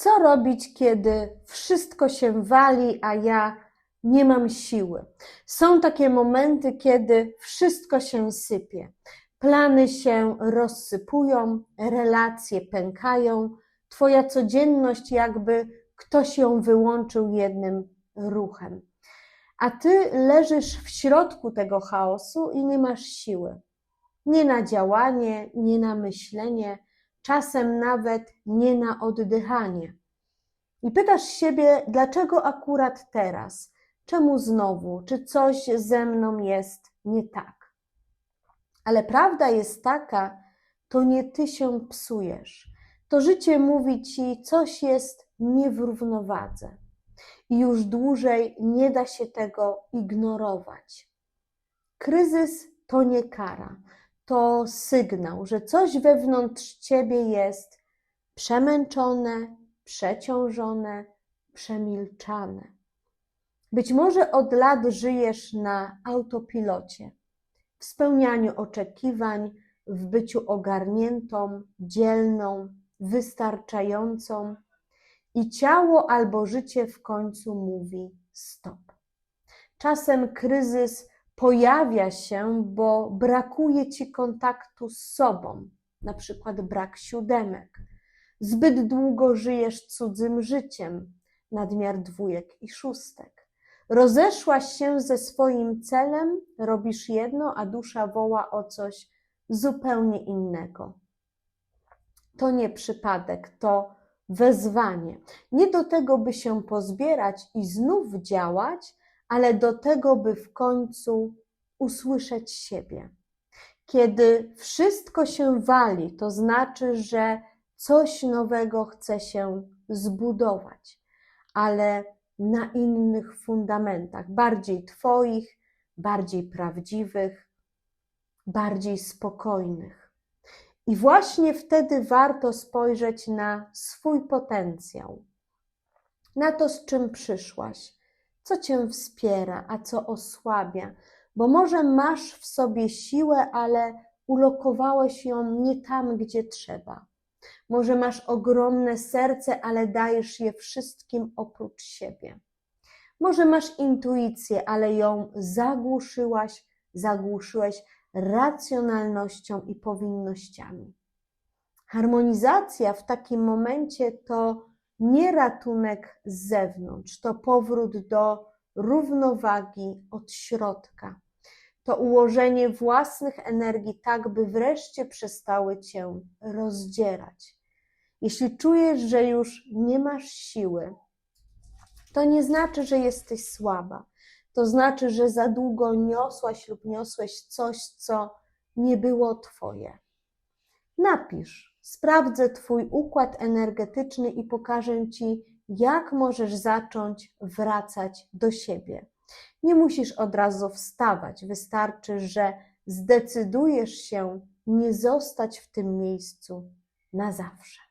Co robić, kiedy wszystko się wali, a ja nie mam siły? Są takie momenty, kiedy wszystko się sypie. Plany się rozsypują, relacje pękają, Twoja codzienność, jakby ktoś ją wyłączył jednym ruchem. A ty leżysz w środku tego chaosu i nie masz siły. Nie na działanie, nie na myślenie, czasem nawet nie na oddychanie. I pytasz siebie, dlaczego akurat teraz? Czemu znowu? Czy coś ze mną jest nie tak? Ale prawda jest taka, to nie ty się psujesz. To życie mówi ci, coś jest nie w równowadze. I już dłużej nie da się tego ignorować. Kryzys to nie kara, to sygnał, że coś wewnątrz ciebie jest przemęczone, przeciążone, przemilczane. Być może od lat żyjesz na autopilocie, w spełnianiu oczekiwań, w byciu ogarniętą, dzielną, wystarczającą, i ciało albo życie w końcu mówi stop. Czasem kryzys pojawia się, bo brakuje ci kontaktu z sobą, na przykład brak siódemek. Zbyt długo żyjesz cudzym życiem, nadmiar dwójek i szóstek. Rozeszłaś się ze swoim celem, robisz jedno, a dusza woła o coś zupełnie innego. To nie przypadek, to wezwanie. Nie do tego, by się pozbierać i znów działać, ale do tego, by w końcu usłyszeć siebie. Kiedy wszystko się wali, to znaczy, że coś nowego chce się zbudować, ale na innych fundamentach, bardziej Twoich, bardziej prawdziwych, bardziej spokojnych. I właśnie wtedy warto spojrzeć na swój potencjał, na to, z czym przyszłaś, co cię wspiera, a co osłabia, bo może masz w sobie siłę, ale ulokowałeś ją nie tam, gdzie trzeba. Może masz ogromne serce, ale dajesz je wszystkim oprócz siebie. Może masz intuicję, ale ją zagłuszyłaś, zagłuszyłeś racjonalnością i powinnościami. Harmonizacja w takim momencie to nie ratunek z zewnątrz, to powrót do równowagi od środka. To ułożenie własnych energii tak, by wreszcie przestały cię rozdzierać. Jeśli czujesz, że już nie masz siły, to nie znaczy, że jesteś słaba to znaczy, że za długo niosłaś lub niosłeś coś, co nie było Twoje. Napisz, sprawdzę Twój układ energetyczny i pokażę Ci, jak możesz zacząć wracać do siebie. Nie musisz od razu wstawać, wystarczy, że zdecydujesz się nie zostać w tym miejscu na zawsze.